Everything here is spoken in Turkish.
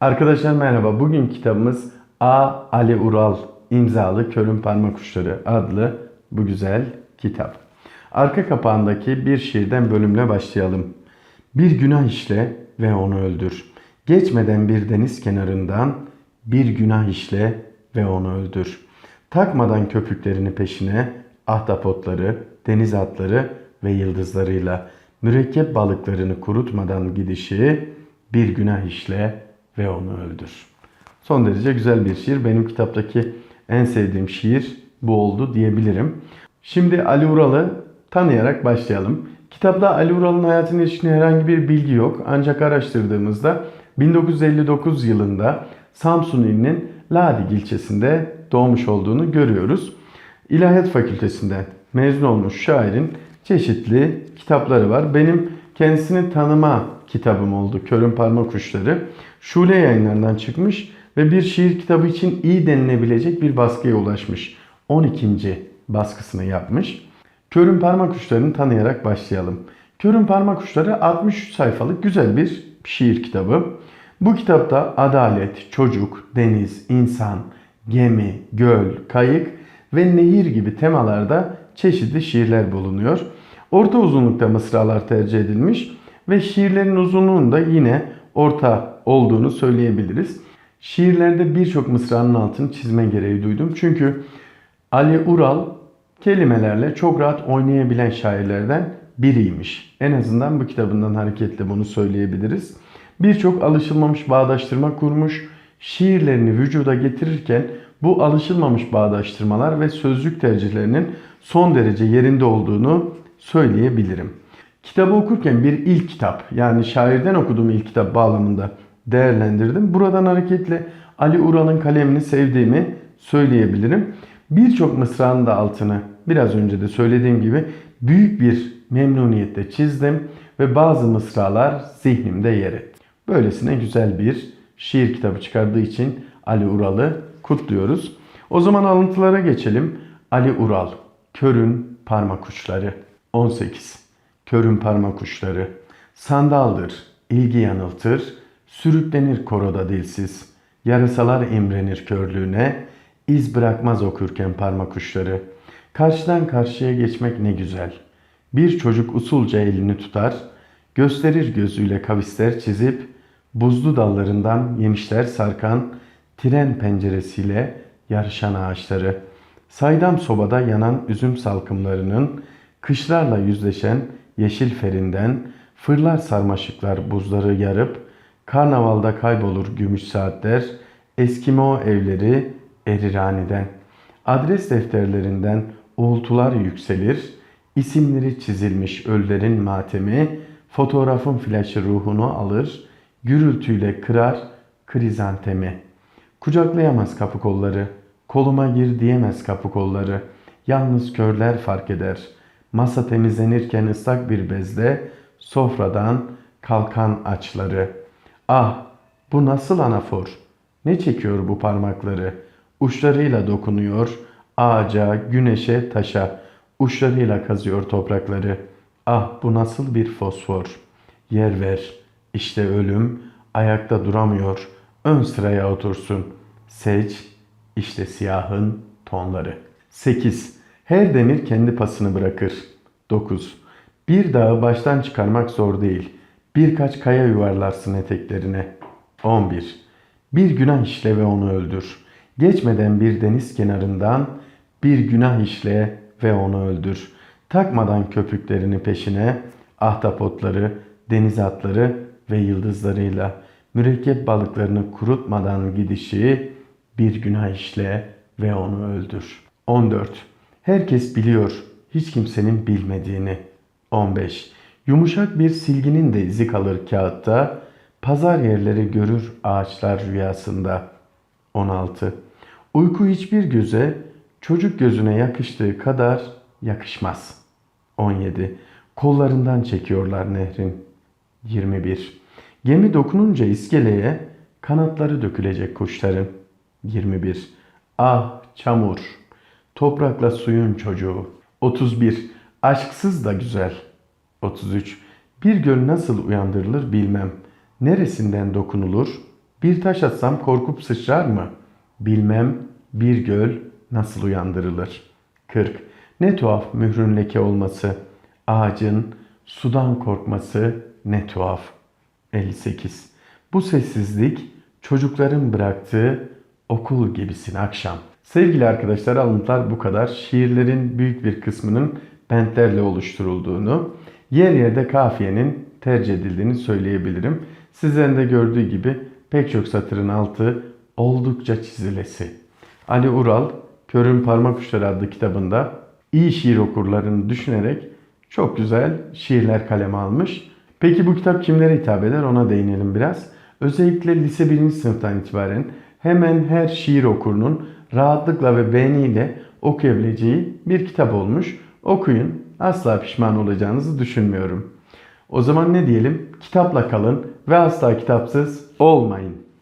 Arkadaşlar merhaba. Bugün kitabımız A. Ali Ural imzalı Körün Parmak Uçları adlı bu güzel kitap. Arka kapağındaki bir şiirden bölümle başlayalım. Bir günah işle ve onu öldür. Geçmeden bir deniz kenarından bir günah işle ve onu öldür. Takmadan köpüklerini peşine ahtapotları, deniz atları ve yıldızlarıyla mürekkep balıklarını kurutmadan gidişi bir günah işle ve onu öldür. Son derece güzel bir şiir. Benim kitaptaki en sevdiğim şiir bu oldu diyebilirim. Şimdi Ali Ural'ı tanıyarak başlayalım. Kitapta Ali Ural'ın hayatına ilişkin herhangi bir bilgi yok. Ancak araştırdığımızda 1959 yılında Samsun ilinin Ladig ilçesinde doğmuş olduğunu görüyoruz. İlahiyat Fakültesinden mezun olmuş şairin çeşitli kitapları var. Benim kendisini tanıma kitabım oldu. Körün Parmak Uçları. Şule yayınlarından çıkmış ve bir şiir kitabı için iyi denilebilecek bir baskıya ulaşmış. 12. baskısını yapmış. Körün Parmak Uçları'nı tanıyarak başlayalım. Körün Parmak Uçları 63 sayfalık güzel bir şiir kitabı. Bu kitapta adalet, çocuk, deniz, insan, gemi, göl, kayık ve nehir gibi temalarda çeşitli şiirler bulunuyor. Orta uzunlukta mısralar tercih edilmiş ve şiirlerin uzunluğunda yine orta olduğunu söyleyebiliriz. Şiirlerde birçok mısranın altını çizme gereği duydum. Çünkü Ali Ural kelimelerle çok rahat oynayabilen şairlerden biriymiş. En azından bu kitabından hareketle bunu söyleyebiliriz. Birçok alışılmamış bağdaştırma kurmuş. Şiirlerini vücuda getirirken bu alışılmamış bağdaştırmalar ve sözcük tercihlerinin son derece yerinde olduğunu söyleyebilirim. Kitabı okurken bir ilk kitap yani şairden okuduğum ilk kitap bağlamında değerlendirdim. Buradan hareketle Ali Ural'ın kalemini sevdiğimi söyleyebilirim. Birçok mısranın da altını biraz önce de söylediğim gibi büyük bir memnuniyetle çizdim ve bazı mısralar zihnimde yer etti. Böylesine güzel bir şiir kitabı çıkardığı için Ali Ural'ı kutluyoruz. O zaman alıntılara geçelim. Ali Ural, Körün Parmak Uçları 18. Körün parmak uçları, sandaldır, ilgi yanıltır, sürüklenir koroda dilsiz, yarasalar imrenir körlüğüne, iz bırakmaz okurken parmak uçları. Karşıdan karşıya geçmek ne güzel. Bir çocuk usulca elini tutar, gösterir gözüyle kavisler çizip, buzlu dallarından yemişler sarkan, tren penceresiyle yarışan ağaçları. Saydam sobada yanan üzüm salkımlarının, kışlarla yüzleşen yeşil ferinden, fırlar sarmaşıklar buzları yarıp, karnavalda kaybolur gümüş saatler, Eskimo evleri Eriraniden. Adres defterlerinden uğultular yükselir, isimleri çizilmiş ölülerin matemi, fotoğrafın flaşı ruhunu alır, gürültüyle kırar krizantemi. Kucaklayamaz kapı kolları, koluma gir diyemez kapı kolları, yalnız körler fark eder.'' Masa temizlenirken ıslak bir bezle sofradan kalkan açları. Ah bu nasıl anafor? Ne çekiyor bu parmakları? Uçlarıyla dokunuyor ağaca, güneşe, taşa. Uçlarıyla kazıyor toprakları. Ah bu nasıl bir fosfor? Yer ver. İşte ölüm ayakta duramıyor. Ön sıraya otursun. Seç işte siyahın tonları. 8. Her demir kendi pasını bırakır. 9. Bir dağı baştan çıkarmak zor değil. Birkaç kaya yuvarlarsın eteklerine. 11. Bir günah işle ve onu öldür. Geçmeden bir deniz kenarından bir günah işle ve onu öldür. Takmadan köpüklerini peşine, ahtapotları, deniz atları ve yıldızlarıyla mürekkep balıklarını kurutmadan gidişi bir günah işle ve onu öldür. 14. Herkes biliyor hiç kimsenin bilmediğini. 15. Yumuşak bir silginin de izi kalır kağıtta, pazar yerleri görür ağaçlar rüyasında. 16. Uyku hiçbir göze, çocuk gözüne yakıştığı kadar yakışmaz. 17. Kollarından çekiyorlar nehrin. 21. Gemi dokununca iskeleye kanatları dökülecek kuşların. 21. Ah çamur, toprakla suyun çocuğu. 31. Aşksız da güzel. 33. Bir göl nasıl uyandırılır bilmem. Neresinden dokunulur? Bir taş atsam korkup sıçrar mı? Bilmem bir göl nasıl uyandırılır? 40. Ne tuhaf mührün leke olması. Ağacın sudan korkması ne tuhaf. 58. Bu sessizlik çocukların bıraktığı okul gibisin akşam. Sevgili arkadaşlar alıntılar bu kadar. Şiirlerin büyük bir kısmının bentlerle oluşturulduğunu, yer yerde kafiyenin tercih edildiğini söyleyebilirim. Sizlerin de gördüğü gibi pek çok satırın altı oldukça çizilesi. Ali Ural, Körün Parmak Uçları adlı kitabında iyi şiir okurlarını düşünerek çok güzel şiirler kaleme almış. Peki bu kitap kimlere hitap eder ona değinelim biraz. Özellikle lise 1. sınıftan itibaren hemen her şiir okurunun rahatlıkla ve beğeniyle okuyabileceği bir kitap olmuş. Okuyun, asla pişman olacağınızı düşünmüyorum. O zaman ne diyelim? Kitapla kalın ve asla kitapsız olmayın.